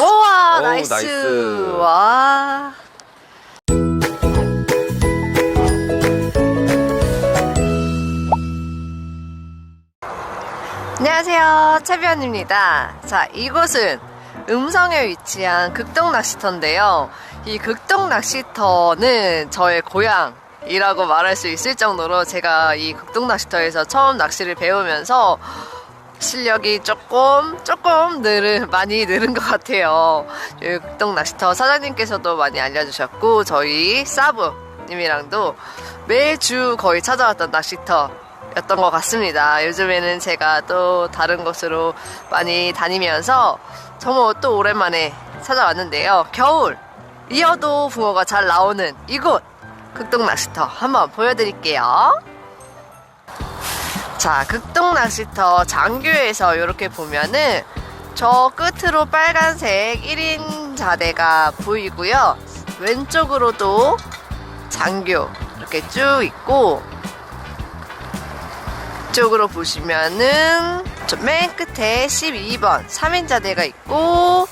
우와 어우, 나이스. 나이스. 와. 안녕하세요 채비언입니다 자 이곳은 음성에 위치한 극동 낚시터인데요 이 극동 낚시터는 저의 고향 이라고 말할 수 있을 정도로 제가 이 극동 낚시터에서 처음 낚시를 배우면서 실력이 조금 조금 늘은 많이 늘은 것 같아요. 여기 극동 낚시터 사장님께서도 많이 알려주셨고 저희 사부님이랑도 매주 거의 찾아왔던 낚시터였던 것 같습니다. 요즘에는 제가 또 다른 곳으로 많이 다니면서 정말 또 오랜만에 찾아왔는데요. 겨울 이어도 붕어가 잘 나오는 이곳 극동 낚시터 한번 보여드릴게요. 자, 극동 낚시터 장교에서 이렇게 보면은 저 끝으로 빨간색 1인 자대가 보이고요. 왼쪽으로도 장교 이렇게 쭉 있고 이쪽으로 보시면은 저 맨 끝에 12번 3인 자대가 있고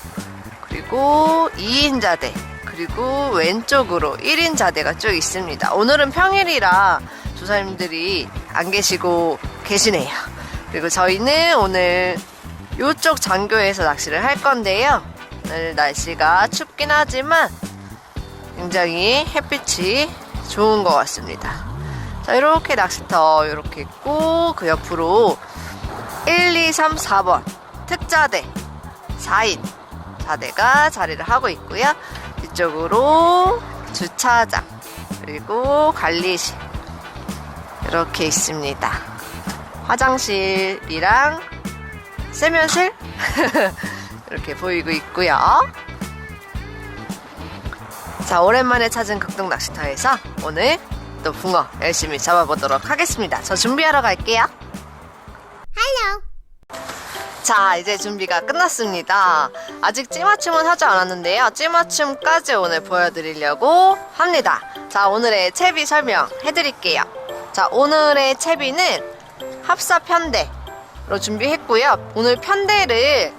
그리고 2인 자대 그리고 왼쪽으로 1인 자대가 쭉 있습니다. 오늘은 평일이라 조사님들이 안 계시고 계시네요. 그리고 저희는 오늘 이쪽 장교에서 낚시를 할 건데요. 오늘 날씨가 춥긴 하지만 굉장히 햇빛이 좋은 것 같습니다. 자, 이렇게 낚시터 이렇게 있고 그 옆으로 1, 2, 3, 4번 특자대 4인 자대가 자리를 하고 있고요. 이쪽으로 주차장 그리고 관리실 이렇게 있습니다. 화장실이랑 세면실 이렇게 보이고 있고요. 자, 오랜만에 찾은 극동 낚시터에서 오늘 또 붕어 열심히 잡아보도록 하겠습니다. 저 준비하러 갈게요. 자, 이제 준비가 끝났습니다. 아직 찌맞춤은 하지 않았는데요. 찌맞춤까지 오늘 보여드리려고 합니다. 자, 오늘의 채비 설명 해드릴게요. 자, 오늘의 채비는 합사 편대로 준비했고요. 오늘 편대를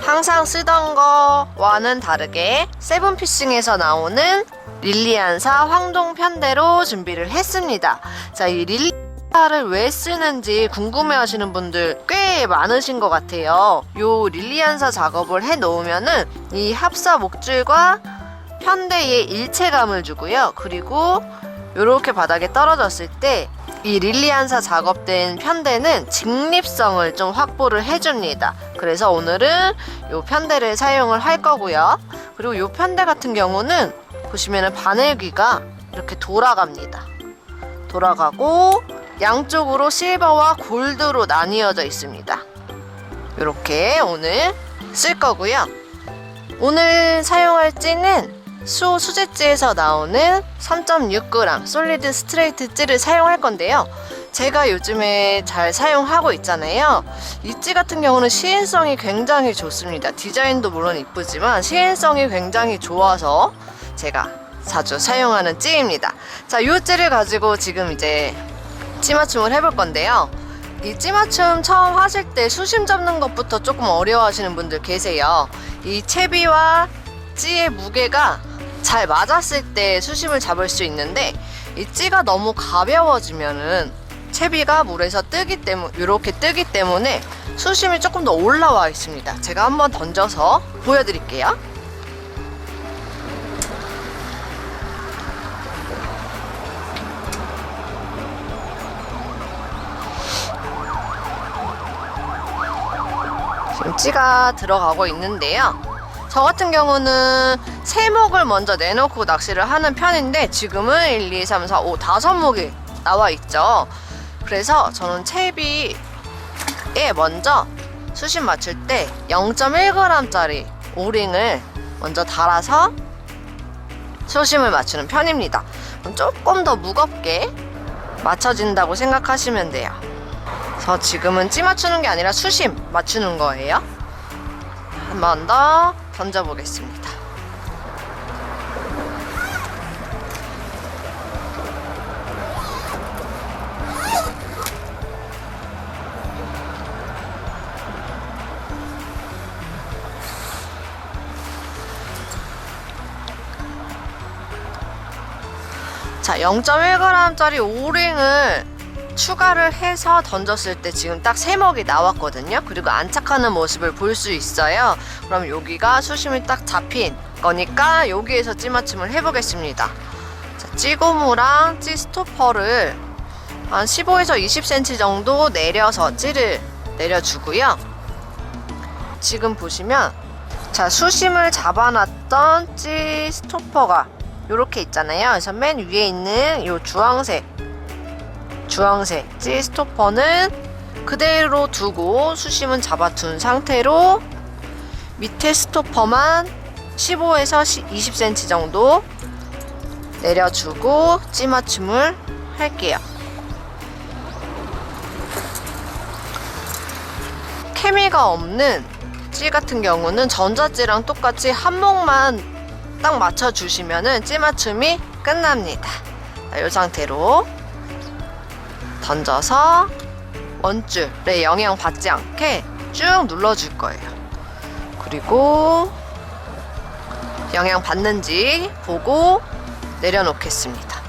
항상 쓰던 거와는 다르게 세븐피싱에서 나오는 릴리안사 황동 편대로 준비를 했습니다. 자, 이 릴리안사를 왜 쓰는지 궁금해 하시는 분들 꽤 많으신 것 같아요. 요 릴리안사 작업을 해 놓으면은 이 합사 목줄과 편대에 일체감을 주고요. 그리고 이렇게 바닥에 떨어졌을 때 이 릴리안사 작업된 편대는 직립성을 좀 확보를 해줍니다. 그래서 오늘은 이 편대를 사용을 할 거고요. 그리고 이 편대 같은 경우는 보시면은 바늘귀가 이렇게 돌아갑니다. 돌아가고 양쪽으로 실버와 골드로 나뉘어져 있습니다. 이렇게 오늘 쓸 거고요. 오늘 사용할 찌는 수 수제찌에서 나오는 3.6g 솔리드 스트레이트 찌를 사용할 건데요. 제가 요즘에 잘 사용하고 있잖아요. 이 찌 같은 경우는 시인성이 굉장히 좋습니다. 디자인도 물론 이쁘지만 시인성이 굉장히 좋아서 제가 자주 사용하는 찌입니다. 자, 이 찌를 가지고 지금 이제 찌 맞춤을 해볼 건데요. 이 찌맞춤 처음 하실 때 수심 잡는 것부터 조금 어려워하시는 분들 계세요. 이 채비와 찌의 무게가 잘 맞았을 때 수심을 잡을 수 있는데 이 찌가 너무 가벼워지면은 채비가 물에서 뜨기 때문에 이렇게 뜨기 때문에 수심이 조금 더 올라와 있습니다. 제가 한번 던져서 보여드릴게요. 지금 찌가 들어가고 있는데요. 저 같은 경우는 세목을 먼저 내놓고 낚시를 하는 편인데 지금은 1, 2, 3, 4, 5, 5목이 나와 있죠. 그래서 저는 채비에 먼저 수심 맞출 때 0.1g짜리 오링을 먼저 달아서 수심을 맞추는 편입니다. 조금 더 무겁게 맞춰진다고 생각하시면 돼요. 그래서 지금은 찌 맞추는 게 아니라 수심 맞추는 거예요. 한 번 더 던져보겠습니다. 자, 0.1g짜리 오링을 추가를 해서 던졌을 때 지금 딱 세먹이 나왔거든요. 그리고 안착하는 모습을 볼 수 있어요. 그럼 여기가 수심이 딱 잡힌 거니까 여기에서 찌맞춤을 해보겠습니다. 자, 찌고무랑 찌 스토퍼를 한 15에서 20cm 정도 내려서 찌를 내려주고요. 지금 보시면 자 수심을 잡아놨던 찌 스토퍼가 이렇게 있잖아요. 그래서 맨 위에 있는 이 주황색 주황색 찌 스토퍼는 그대로 두고 수심은 잡아둔 상태로 밑에 스토퍼만 15에서 20cm 정도 내려주고 찌 맞춤을 할게요. 케미가 없는 찌 같은 경우는 전자찌랑 똑같이 한 목만 딱 맞춰주시면은 찌 맞춤이 끝납니다. 자, 이 상태로 던져서 원줄에 영향 받지 않게 쭉 눌러줄 거예요. 그리고 영향 받는지 보고 내려놓겠습니다.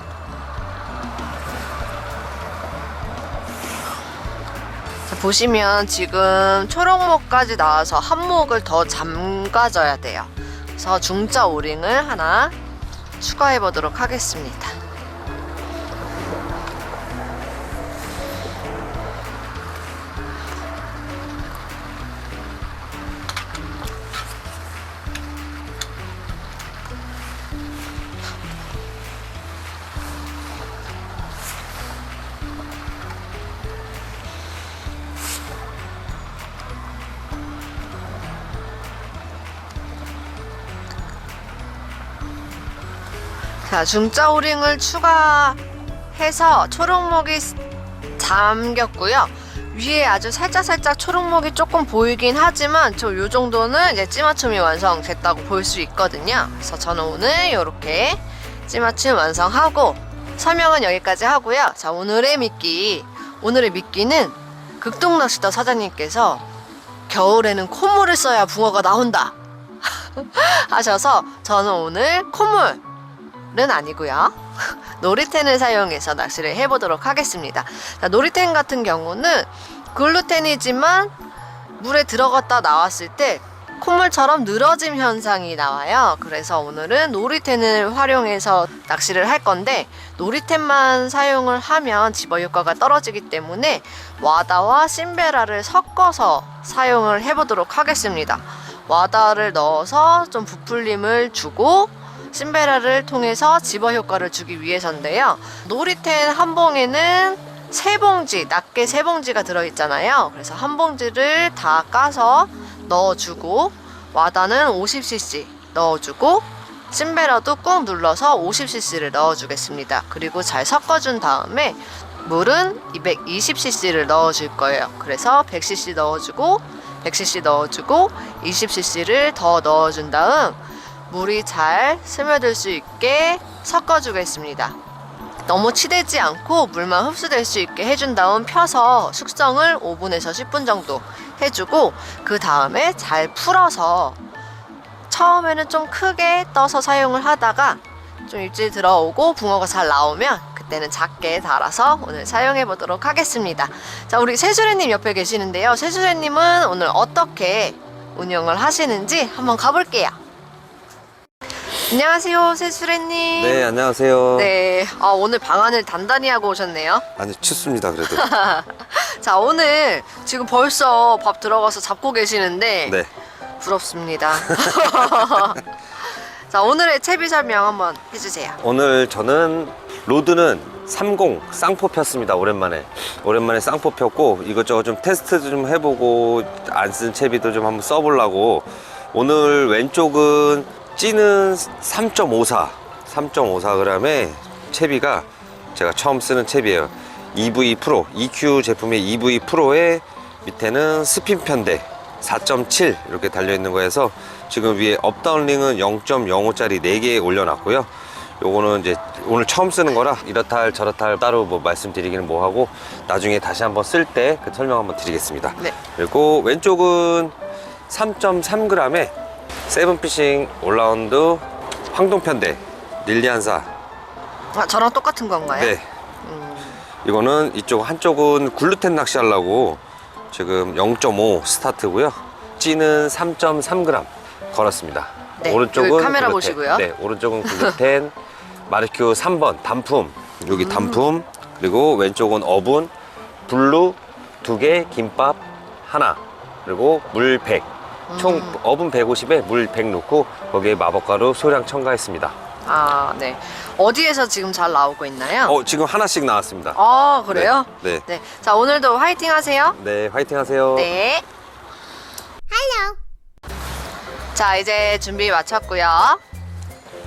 자, 보시면 지금 초록목까지 나와서 한목을 더 잠가줘야 돼요. 그래서 중자 오링을 하나 추가해 보도록 하겠습니다. 자, 중자 오링을 추가해서 초록목이 스- 잠겼고요. 위에 아주 살짝살짝 초록목이 조금 보이긴 하지만 저 요 정도는 이제 찌맞춤이 완성됐다고 볼 수 있거든요. 그래서 저는 오늘 이렇게 찌맞춤 완성하고 설명은 여기까지 하고요. 자, 오늘의 미끼. 오늘의 미끼는 극동낚시터 사장님께서 겨울에는 콧물을 써야 붕어가 나온다 하셔서 저는 오늘 콧물 는 아니고요. 노리텐을 사용해서 낚시를 해보도록 하겠습니다. 자, 노리텐 같은 경우는 글루텐이지만 물에 들어갔다 나왔을 때 콧물처럼 늘어짐 현상이 나와요. 그래서 오늘은 노리텐을 활용해서 낚시를 할 건데 노리텐만 사용을 하면 집어 효과가 떨어지기 때문에 와다와 신베라를 섞어서 사용을 해보도록 하겠습니다. 와다를 넣어서 좀 부풀림을 주고 신베라를 통해서 집어 효과를 주기 위해서인데요. 노리텐 한 봉에는 세 봉지, 낱개 세 봉지가 들어있잖아요. 그래서 한 봉지를 다 까서 넣어주고 와다는 50cc 넣어주고 신베라도 꾹 눌러서 50cc를 넣어주겠습니다. 그리고 잘 섞어준 다음에 물은 220cc를 넣어줄 거예요. 그래서 100cc 넣어주고 100cc 넣어주고 20cc를 더 넣어준 다음 물이 잘 스며들 수 있게 섞어주겠습니다. 너무 치대지 않고 물만 흡수될 수 있게 해준 다음 펴서 숙성을 5분에서 10분 정도 해주고 그 다음에 잘 풀어서 처음에는 좀 크게 떠서 사용을 하다가 좀 입질 들어오고 붕어가 잘 나오면 그때는 작게 달아서 오늘 사용해 보도록 하겠습니다. 자, 우리 세수레님 옆에 계시는데요. 세수레님은 오늘 어떻게 운영을 하시는지 한번 가볼게요. 안녕하세요, 세수레님. 네, 안녕하세요. 네, 아, 오늘 방안을 단단히 하고 오셨네요. 아니, 춥습니다, 그래도. 자, 오늘 지금 벌써 밥 들어가서 잡고 계시는데 네. 부럽습니다. 자, 오늘의 채비 설명 한번 해주세요. 오늘 저는 로드는 30 쌍포 폈습니다, 오랜만에. 오랜만에 쌍포 폈고, 이것저것 좀 테스트 좀 해보고, 안 쓴 채비도 좀 한번 써보려고. 오늘 왼쪽은 찌는 3.54, 3.54g의 채비가 제가 처음 쓰는 채비예요. EV 프로, EQ 제품의 EV 프로의 밑에는 스핀 편대 4.7 이렇게 달려 있는 거여서 지금 위에 업다운링은 0.05짜리 4개 올려놨고요. 요거는 이제 오늘 처음 쓰는 거라 이렇다 할 저렇다 할 따로 뭐 말씀드리기는 뭐하고 나중에 다시 한번 쓸 때 그 설명 한번 드리겠습니다. 네. 그리고 왼쪽은 3.3g의 세븐피싱 올라운드 황동편대 릴리안사 아, 저랑 똑같은 건가요? 네. 음, 이거는 이쪽 한쪽은 글루텐 낚시하려고 지금 0.5 스타트고요. 찌는 3.3g 걸었습니다. 네, 오른쪽은 여기 카메라 글루텐. 보시고요. 네, 오른쪽은 글루텐, 마르큐 3번 단품. 여기 단품. 그리고 왼쪽은 어분, 블루 두 개, 김밥 하나. 그리고 물 100. 총 음. 어분 150에 물 100 넣고 거기에 마법가루 소량 첨가했습니다. 아, 네. 어디에서 지금 잘 나오고 있나요? 어, 지금 하나씩 나왔습니다. 아, 그래요? 네. 네. 네. 자, 오늘도 화이팅 하세요. 네, 화이팅 하세요. 네. 자, 이제 준비 마쳤고요.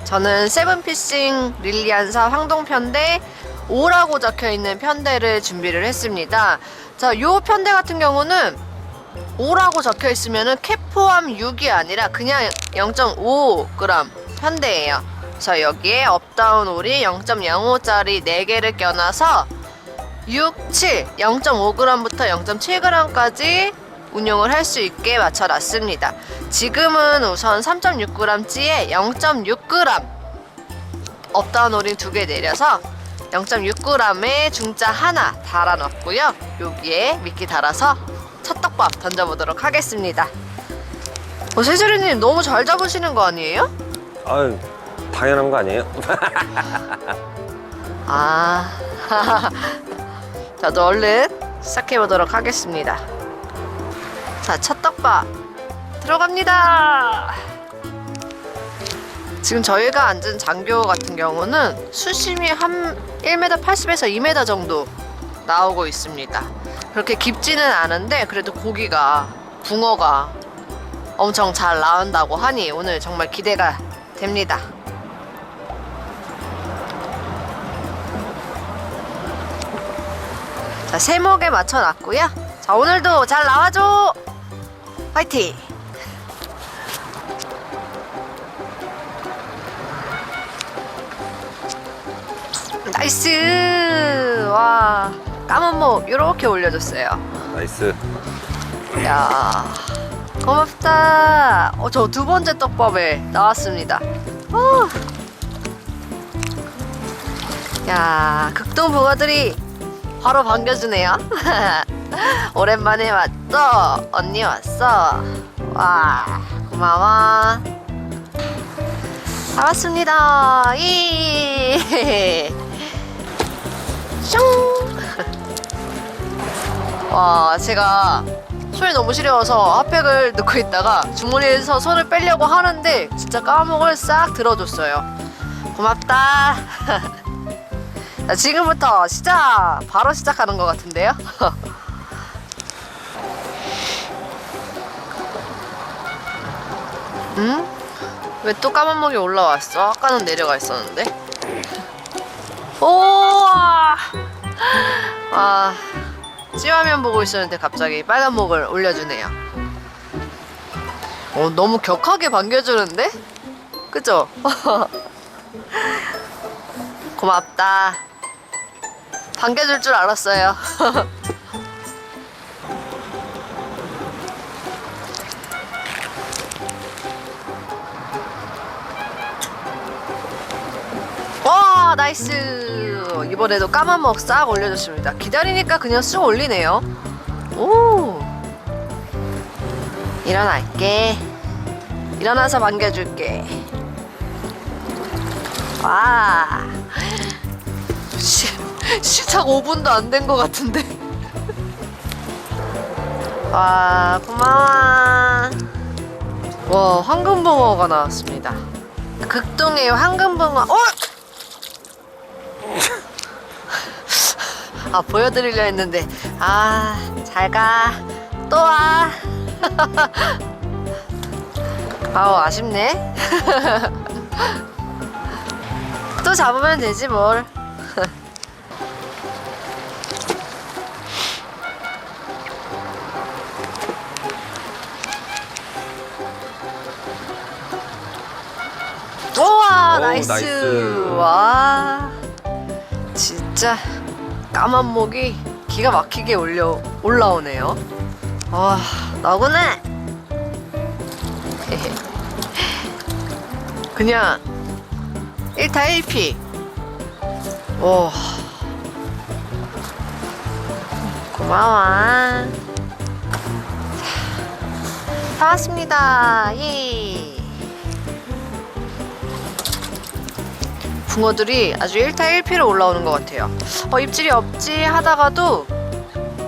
저는 세븐피싱 릴리안사 황동편대 5라고 적혀 있는 편대를 준비를 했습니다. 자, 요 편대 같은 경우는 5라고 적혀 있으면은 캡 포함 6이 아니라 그냥 0.5g 편대예요. 자, 여기에 업다운 오리 0.05짜리 4개를 껴놔서 6, 7, 0.5g부터 0.7g까지 운용을 할 수 있게 맞춰놨습니다. 지금은 우선 3.6g찌에 0.6g 업다운 오린 두개 내려서 0.6g의 중짜 하나 달아놨고요. 여기에 미끼 달아서 첫 떡밥 던져보도록 하겠습니다. 어, 세수리님 너무 잘 잡으시는 거 아니에요? 아유, 당연한 거 아니에요? 아, 저도 얼른 시작해 보도록 하겠습니다. 자, 첫 떡밥 들어갑니다. 지금 저희가 앉은 장교 같은 경우는 수심이 한 1m 80에서 2m 정도 나오고 있습니다. 그렇게 깊지는 않은데 그래도 고기가 붕어가 엄청 잘 나온다고 하니 오늘 정말 기대가 됩니다. 자, 세목에 맞춰놨고요. 자, 오늘도 잘 나와줘! 화이팅! 나이스! 와, 까만 목 이렇게 올려줬어요. 나이스. 야, 고맙다. 어, 저 두 번째 떡밥에 나왔습니다. 어. 야, 극동 붕어들이 바로 반겨주네요. 오랜만에 왔어. 언니 왔어. 와, 고마워. 다 왔습니다. 이. 슝. 와, 제가 손이 너무 시려워서 핫팩을 넣고 있다가 주머니에서 손을 빼려고 하는데 진짜 까목을 싹 들어줬어요. 고맙다. 자, 지금부터 시작! 바로 시작하는 것 같은데요? 응? 왜 또 까만 목이 올라왔어? 아까는 내려가 있었는데? 오와! 아, 찌화면 보고 있었는데 갑자기 빨간 목을 올려주네요. 어, 너무 격하게 반겨주는데? 그죠? 고맙다. 반겨줄 줄 알았어요. 와 나이스 이번에도 까만 먹 싹 올려줬습니다. 기다리니까 그냥 쑥 올리네요. 오! 일어날게. 일어나서 반겨줄게. 와. 시, 시작 5분도 안 된 것 같은데. 와 고마워. 와 황금붕어가 나왔습니다. 극동의 황금붕어. 어! 아 보여드리려 했는데 아 잘가 또 와. 아우 아쉽네. 또 잡으면 되지 뭘. 우와 오, 나이스. 나이스. 와 진짜 까만 목이 기가 막히게 올려 올라오네요. 와 나구나. 그냥 1타 1피 오. 고마워. 자, 다 왔습니다. 예. 붕어들이 아주 1타 1피로 올라오는 것 같아요. 어, 입질이 없지 하다가도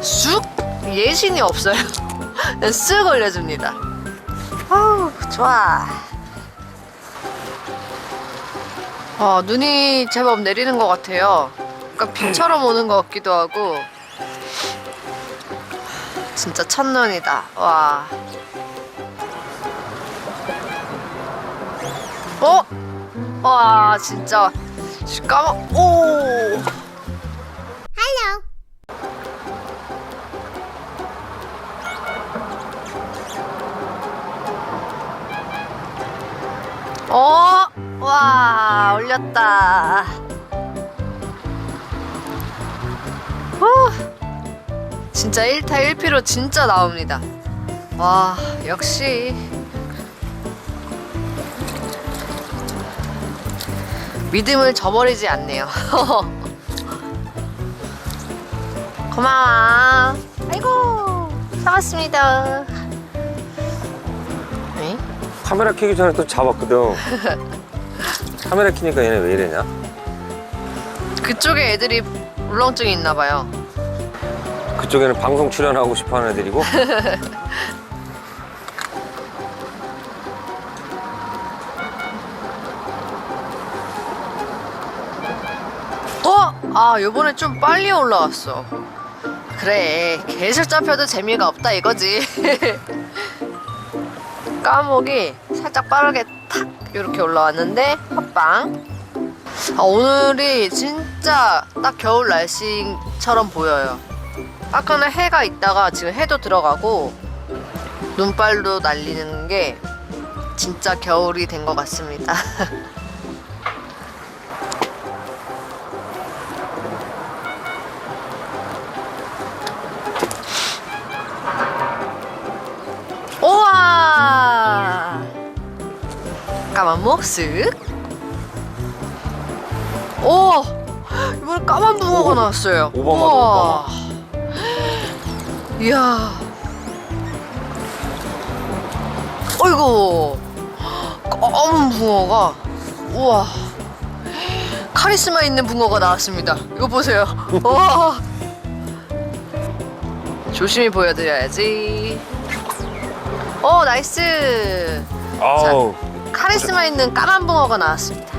쑥 예신이 없어요. 쓱 올려줍니다. 아우 좋아. 어, 눈이 제법 내리는 것 같아요. 약간 비처럼 오는 것 같기도 하고. 진짜 첫눈이다. 와. 어? 와, 진짜. 까마, 오! 어? 와, 올렸다. 후, 진짜 1타 1피로 진짜 나옵니다. 와, 역시. 믿음을 저버리지 않네요. 고마워. 아이고, 사왔습니다. 에? 카메라 켜기 전에 또 잡았거든. 카메라 켜니까 얘네 왜 이래냐? 그쪽에 애들이 울렁증이 있나 봐요. 그쪽에는 방송 출연하고 싶어 하는 애들이고 어? 아, 요번에 좀 빨리 올라왔어. 그래, 계속 잡혀도 재미가 없다 이거지. 까목이 살짝 빠르게 탁 이렇게 올라왔는데 헛방. 아, 오늘이 진짜 딱 겨울 날씨처럼 보여요. 아까는 해가 있다가 지금 해도 들어가고 눈발도 날리는 게 진짜 겨울이 된 것 같습니다. 까만 목쓱. 오! 이번에 까만 붕어가 나왔어요. 오바마다, 우와. 이야. 어이구. 검은 붕어가. 우와. 카리스마 있는 붕어가 나왔습니다. 이거 보세요. 와. 조심히 보여드려야지. 오, 나이스. 아우 카리스마 있는 까만 붕어가 나왔습니다.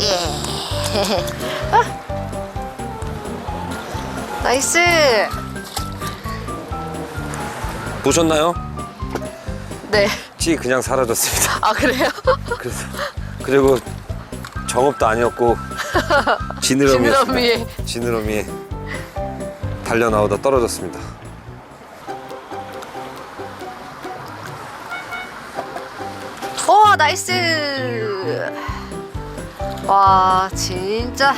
예. 아. 나이스. 보셨나요? 네. 찌 그냥 사라졌습니다. 아 그래요? 그래서 그리고 정업도 아니었고 지느러미였습니다. 지느러미에. 지느러미에 달려 나오다 떨어졌습니다. 나이스. 와 진짜.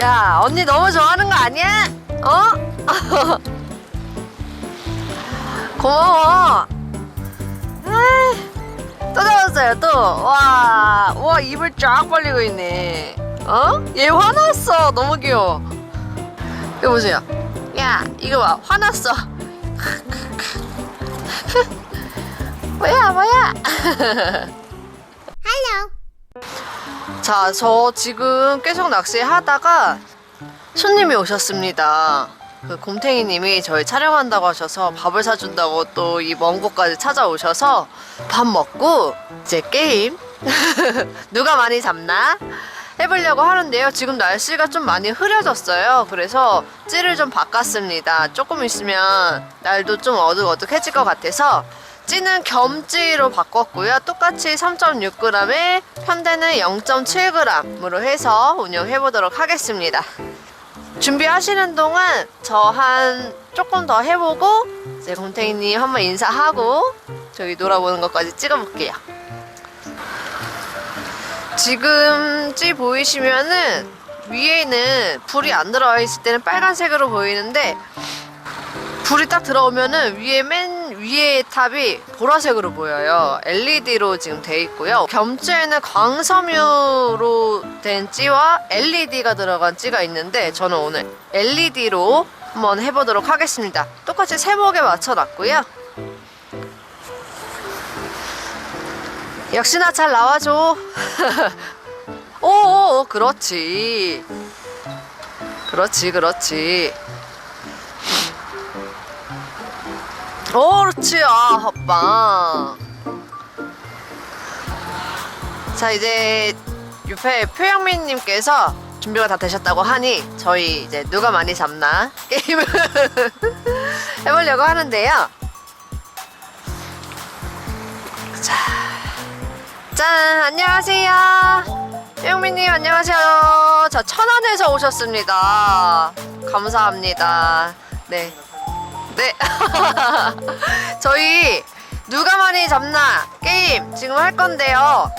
야 언니 너무 좋아하는 거 아니야? 어? 고마워. 에이, 또 잡았어요 또. 와, 와 입을 쫙 벌리고 있네. 어? 얘 화났어. 너무 귀여워. 이거 보세요. 야 이거 봐 화났어. 뭐야 뭐야? 자저 지금 계속 낚시하다가 손님이 오셨습니다. 그 곰탱이님이 저희 촬영한다고 하셔서 밥을 사준다고 또 이 먼 곳까지 찾아오셔서 밥 먹고 이제 게임. 누가 많이 잡나 해보려고 하는데요 지금 날씨가 좀 많이 흐려졌어요 그래서 찌를 좀 바꿨습니다 조금 있으면 날도 좀 어둑어둑해질 것 같아서 찌는 겸찌로 바꿨고요. 똑같이 3.6g에 현대는 0.7g으로 해서 운영해 보도록 하겠습니다. 준비하시는 동안 저 한 조금 더 해보고 이제 곰탱이님 한번 인사하고 저기 놀아보는 것까지 찍어볼게요. 지금 찌 보이시면은 위에는 불이 안 들어와 있을 때는 빨간색으로 보이는데 불이 딱 들어오면은 위에 맨 위에 탑이 보라색으로 보여요. LED로 지금 돼 있고요. 겸재에는 광섬유로 된 찌와 LED가 들어간 찌가 있는데 저는 오늘 LED로 한번 해보도록 하겠습니다. 똑같이 세목에 맞춰놨고요. 역시나 잘 나와줘. 오, 그렇지. 그렇지, 그렇지. 오, 그렇지. 아, 헛방. 자, 이제 유페 표영민님께서 준비가 다 되셨다고 하니 저희 이제 누가 많이 잡나 게임을 해보려고 하는데요. 자, 짠, 안녕하세요. 표영민님 안녕하세요. 자, 천안에서 오셨습니다. 감사합니다. 네. 네. 저희 누가 많이 잡나 게임 지금 할 건데요.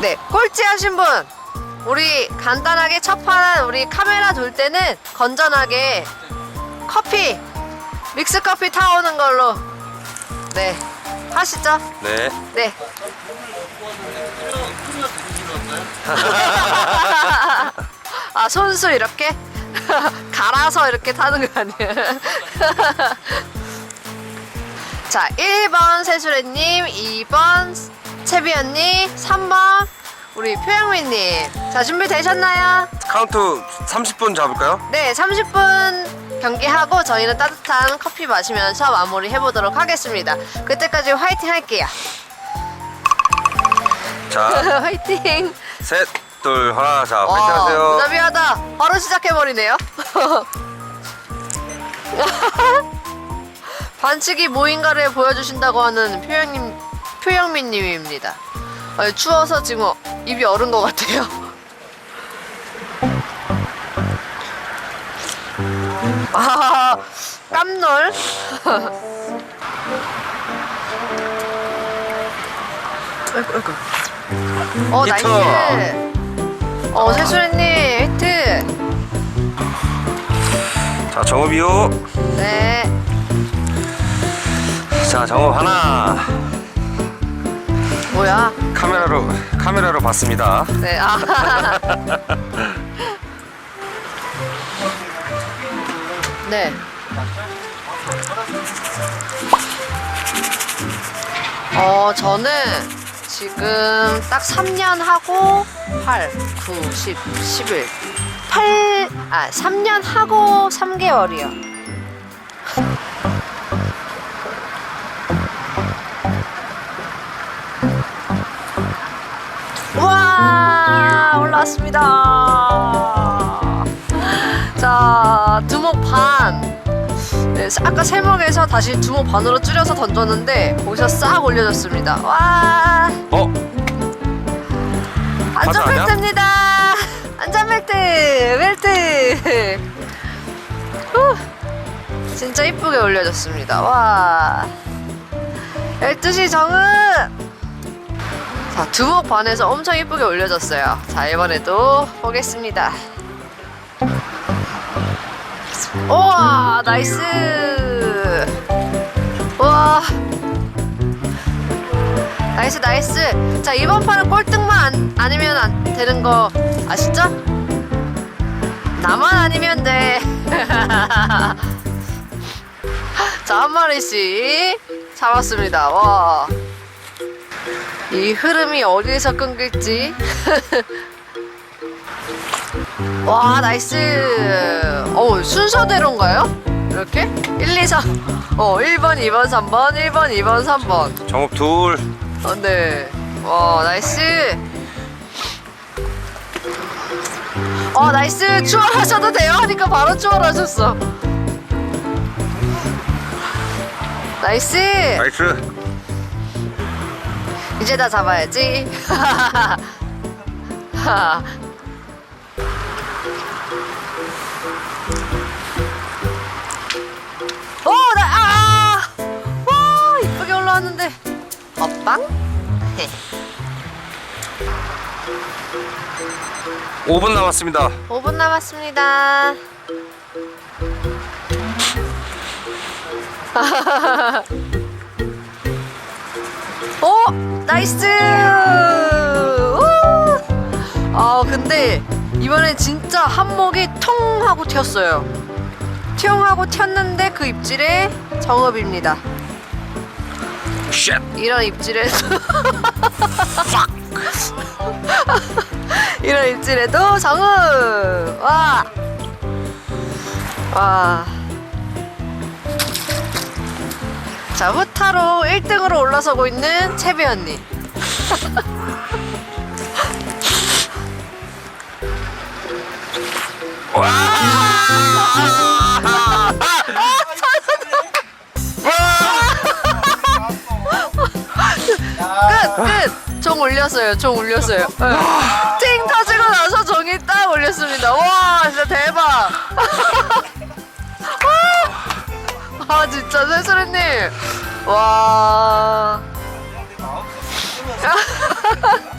네, 꼴찌 하신 분. 우리 간단하게 첫판 우리 카메라 돌 때는 건전하게 커피 믹스 커피 타오는 걸로 네 하시죠. 네. 네. 아 손수 이렇게 갈아서 이렇게 타는 거 아니에요? 자 1번 세수레님 2번 채비언님 3번 우리 표영민님 자 준비되셨나요? 카운트 30분 잡을까요? 네 30분 경기하고 저희는 따뜻한 커피 마시면서 마무리 해보도록 하겠습니다 그때까지 화이팅 할게요 자, 화이팅 셋, 둘, 하나, 자, 와, 파이팅 하세요. 무자비하다. 바로 시작해버리네요. 반칙이 뭐인가를 보여주신다고 하는 표영님, 표영민님입니다. 아니, 추워서 지금 어- 입이 얼은 것 같아요. 아, 깜놀. 아이고, 아이고. 어, 히트. 나이스. 어, 세수리님, 히트. 자, 정읍이요. 네. 자, 정읍 하나. 뭐야? 카메라로, 카메라로 봤습니다. 네. 아. 네. 어, 저는 지금 딱 3년 하고 8, 9, 10, 11, 8, 아, 3년 하고 3개월이요. 와 올라왔습니다. 자 두목 반. 네, 아까 세목에서 다시 두목 반으로 줄여서 던졌는데 거기서 싹 올려졌습니다. 와 어? 가자, 아니야? 안전벨트입니다. 안전 벨트 벨트. 후, 진짜 이쁘게 올려졌습니다. 와 12시 정은 자, 두목 반에서 엄청 이쁘게 올려졌어요. 자, 이번에도 보겠습니다. 우와, 나이스! 우와. 나이스, 나이스. 자, 이번 판은 꼴등만 안, 아니면 안 되는 거 아시죠? 나만 아니면 돼. 자, 한 마리씩 잡았습니다. 와. 이 흐름이 어디에서 끊길지. 와, 나이스. 어, 순서대로인가요? 이렇게? 1, 2, 3. 어, 1번, 2번, 3번, 1번, 2번, 3번. 정읍 둘. 어, 네. 와, 나이스. 어, 나이스. 추월하셔도 돼요. 하니까 바로 추월하셨어. 나이스. 나이스. 이제 다 잡아야지. 왔는데. 엇방? 5분 남았습니다. 5분 남았습니다. 오! 나이스! 오! 아, 근데 이번엔 진짜 한목이 통 하고 튀었어요. 튀용 하고 튀었는데 그 입질에 정읍입니다. 쉣! 이런 입질에 이런 입질에도 정읍! 와! 와. 자, 후타로 1등으로 올라서고 있는 채비 언니. 끝! 올렸어요. 종 올렸어요. 네. 팅 터지고 나서 종이 딱 올렸습니다. 와, 진짜 대박! 아, 진짜 세수리님. 와.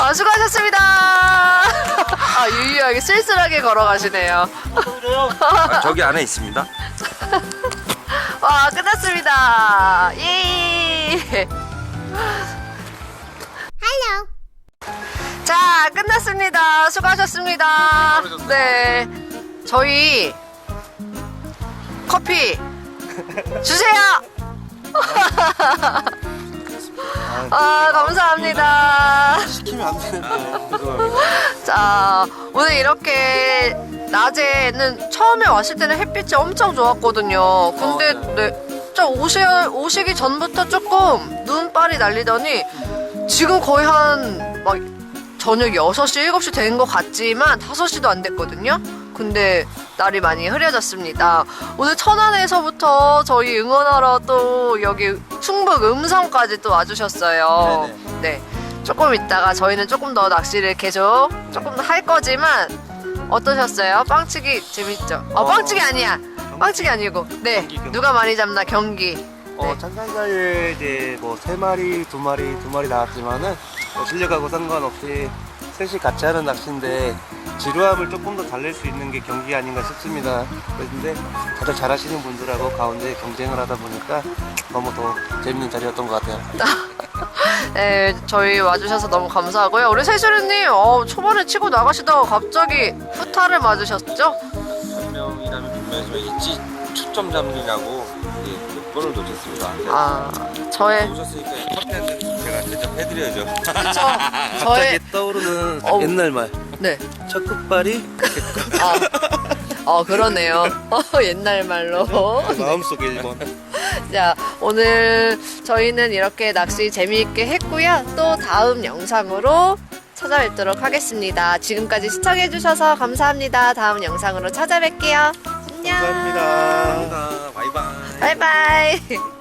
아, 수고하셨습니다. 아, 유유하게 쓸쓸하게 걸어가시네요. 아, 저기 안에 있습니다. 와, 끝났습니다. 예. 자, 끝났습니다. 수고하셨습니다. 네. 저희 커피 주세요. 아, 감사합니다. 시키면 안 되는데. 자, 오늘 이렇게 낮에는 처음에 왔을 때는 햇빛이 엄청 좋았거든요. 근데 네, 진짜 오시, 오시기 전부터 조금 눈발이 날리더니 지금 거의 한 막 저녁 6시, 7시 된 것 같지만 5시도 안 됐거든요. 근데 날이 많이 흐려졌습니다. 오늘 천안에서부터 저희 응원하러 또 여기 충북 음성까지 또 와주셨어요. 네. 조금 있다가 저희는 조금 더 낚시를 계속 조금 더 할 거지만 어떠셨어요? 빵치기 재밌죠? 어, 어, 빵치기 아니야. 빵치기 아니고. 네. 경기, 경기. 누가 많이 잡나 경기. 어, 찬산사에 이제 뭐 세 마리, 두 마리, 두 마리 나왔지만은 뭐 실력하고 상관없이 셋이 같이 하는 낚시인데 지루함을 조금 더 달랠 수 있는 게 경기 아닌가 싶습니다. 그런데 다들 잘하시는 분들하고 가운데 경쟁을 하다 보니까 너무 더 재밌는 자리였던 것 같아요. 네, 저희 와주셔서 너무 감사하고요. 우리 세수리님, 어, 초반에 치고 나가시다가 갑자기 후타를 맞으셨죠? 분명히 있지 초점 잡느냐고 몇 번을 놓쳤습니다. 아, 저의, 오셨으니까 컨텐츠 제가 대접 해드려야죠. 그쵸. 갑자기 저의, 떠오르는 어우. 옛날 말. 네. 첫 끝발이 아, 어, 그러네요. 어, 옛날 말로. 마음속에 1번. 자, 오늘 저희는 이렇게 낚시 재미있게 했고요. 또 다음 영상으로 찾아뵙도록 하겠습니다. 지금까지 시청해주셔서 감사합니다. 다음 영상으로 찾아뵐게요. 안녕. 감사합니다. 바이바이. 바이바이.